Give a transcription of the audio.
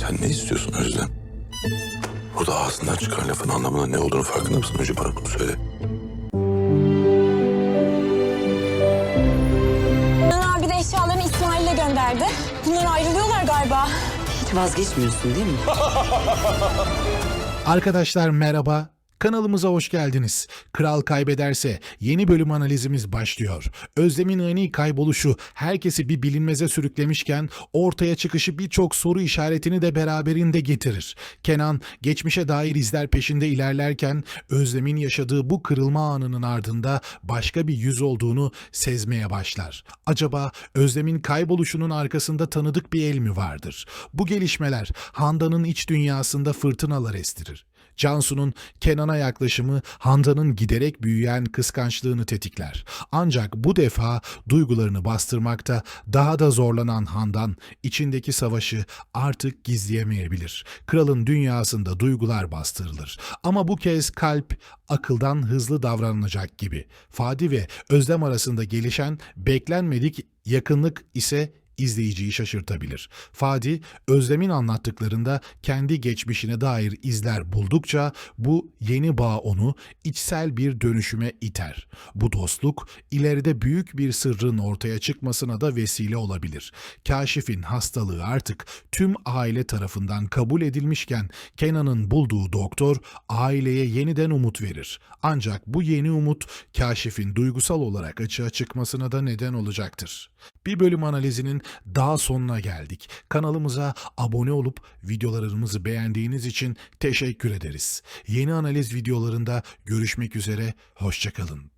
Sen ne istiyorsun Özlem? Burada ağzından çıkan lafın anlamının ne olduğunu farkında mısın? Önce bana bunu söyle. Kenan abi de eşyalarını İsmail'le gönderdi. Bunlar ayrılıyorlar galiba. Hiç vazgeçmiyorsun değil mi? Arkadaşlar merhaba. Kanalımıza hoş geldiniz. Kral kaybederse yeni bölüm analizimiz başlıyor. Özlem'in ani kayboluşu herkesi bir bilinmeze sürüklemişken ortaya çıkışı birçok soru işaretini de beraberinde getirir. Kenan geçmişe dair izler peşinde ilerlerken Özlem'in yaşadığı bu kırılma anının ardında başka bir yüz olduğunu sezmeye başlar. Acaba Özlem'in kayboluşunun arkasında tanıdık bir el mi vardır? Bu gelişmeler Handan'ın iç dünyasında fırtınalar estirir. Cansu'nun Kenan'a yaklaşımı Handan'ın giderek büyüyen kıskançlığını tetikler. Ancak bu defa duygularını bastırmakta daha da zorlanan Handan içindeki savaşı artık gizleyemeyebilir. Kralın dünyasında duygular bastırılır. Ama bu kez kalp akıldan hızlı davranacak gibi. Fadi ve Özlem arasında gelişen beklenmedik yakınlık ise izleyiciyi şaşırtabilir. Fadi, Özlem'in anlattıklarında kendi geçmişine dair izler buldukça bu yeni bağ onu içsel bir dönüşüme iter. Bu dostluk ileride büyük bir sırrın ortaya çıkmasına da vesile olabilir. Kaşif'in hastalığı artık tüm aile tarafından kabul edilmişken Kenan'ın bulduğu doktor aileye yeniden umut verir. Ancak bu yeni umut Kaşif'in duygusal olarak açığa çıkmasına da neden olacaktır. Bir bölüm analizinin daha sonuna geldik. Kanalımıza abone olup videolarımızı beğendiğiniz için teşekkür ederiz. Yeni analiz videolarında görüşmek üzere, hoşçakalın.